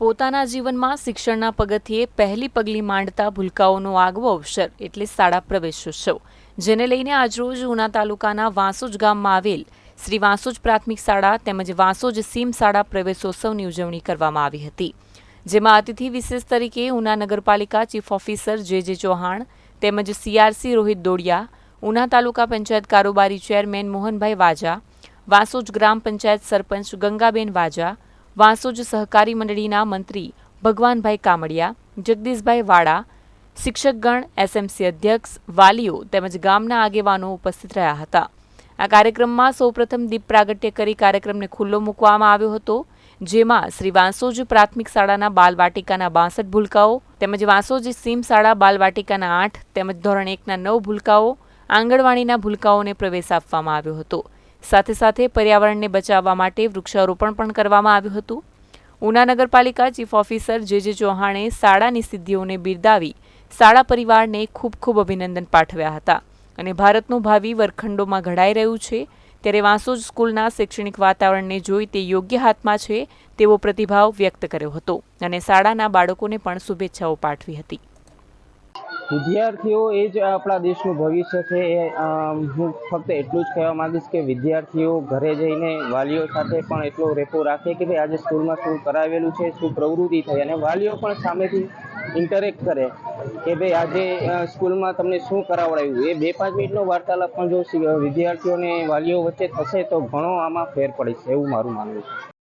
પોતાના જીવનમાં શિક્ષણના પગથિયે પહેલી પગલી માંડતા ભૂલકાઓનો આગવો અવસર, એટલે શાળા પ્રવેશોત્સવ, જેને લઈને આજરોજ ઉના તાલુકાના વાંસોજ ગામમાં આવેલ શ્રી વાંસોજ પ્રાથમિક શાળા તેમજ વાંસોજ સીમ શાળા પ્રવેશોત્સવની ઉજવણી કરવામાં આવી હતી. જેમાં અતિથિ વિશેષ તરીકે ઉના નગરપાલિકા ચીફ ઓફિસર જે જે ચૌહાણ તેમજ સીઆરસી રોહિત દોડિયા, ઉના તાલુકા પંચાયત કારોબારી ચેરમેન મોહનભાઈ વાજા, વાંસોજ ગ્રામ પંચાયત સરપંચ ગંગાબેન વાજા વાંસોજ સહકારી મંડળીના મંત્રી ભગવાનભાઈ કામડિયા, જગદીશભાઈ વાડા, શિક્ષકગણ, એસએમસી અધ્યક્ષ, વાલીઓ તેમજ ગામના આગેવાનો ઉપસ્થિત રહ્યા હતા. આ કાર્યક્રમમાં સૌપ્રથમ દીપ પ્રાગટ્ય કરી કાર્યક્રમને ખુલ્લો મૂકવામાં આવ્યો હતો, જેમાં શ્રી વાંસોજ પ્રાથમિક શાળાના બાલવાટિકાના બાસઠ ભૂલકાઓ, તેમજ વાંસોજ સીમ શાળા બાલવાટિકાના આઠ તેમજ ધોરણ એકના નવ ભૂલકાઓ, આંગણવાડીના ભૂલકાઓને પ્રવેશ આપવામાં આવ્યો હતો. સાથે સાથે પર્યાવરણને બચાવવા માટે વૃક્ષારોપણ પણ કરવામાં આવ્યું હતું. ઉના નગરપાલિકા ચીફ ઓફિસર જે જે ચૌહાણે શાળાની સિદ્ધિઓને બિરદાવી શાળા પરિવારને ખૂબ ખૂબ અભિનંદન પાઠવ્યા હતા અને ભારતનું ભાવિ વરખંડોમાં ઘડાઈ રહ્યું છે. ત્યારે વાંસોજ સ્કૂલના શૈક્ષણિક વાતાવરણને જોઈ તે યોગ્ય હાથમાં છે તેવો પ્રતિભાવ વ્યક્ત કર્યો હતો અને શાળાના બાળકોને પણ શુભેચ્છાઓ પાઠવી હતી. વિદ્યાર્થીઓ એ જ આપણા દેશનું ભવિષ્ય છે એ હું ફક્ત એટલું જ કહેવા માંગીશ કે વિદ્યાર્થીઓ ઘરે જઈને વાલીઓ સાથે પણ એટલો રેપો રાખે કે ભાઈ આજે સ્કૂલમાં શું કરાવેલું છે, શું પ્રવૃત્તિ થઈ અને વાલીઓ પણ સામેથી ઇન્ટરેક્ટ કરે કે ભાઈ આજે સ્કૂલમાં તમને શું કરાવડાવ્યું? એ બે પાંચ મિનિટનો વાર્તાલાપ પણ જો વિદ્યાર્થીઓને વાલીઓ વચ્ચે થશે તો ઘણો આમાં ફેર પડે છે, એવું મારું માનવું છે.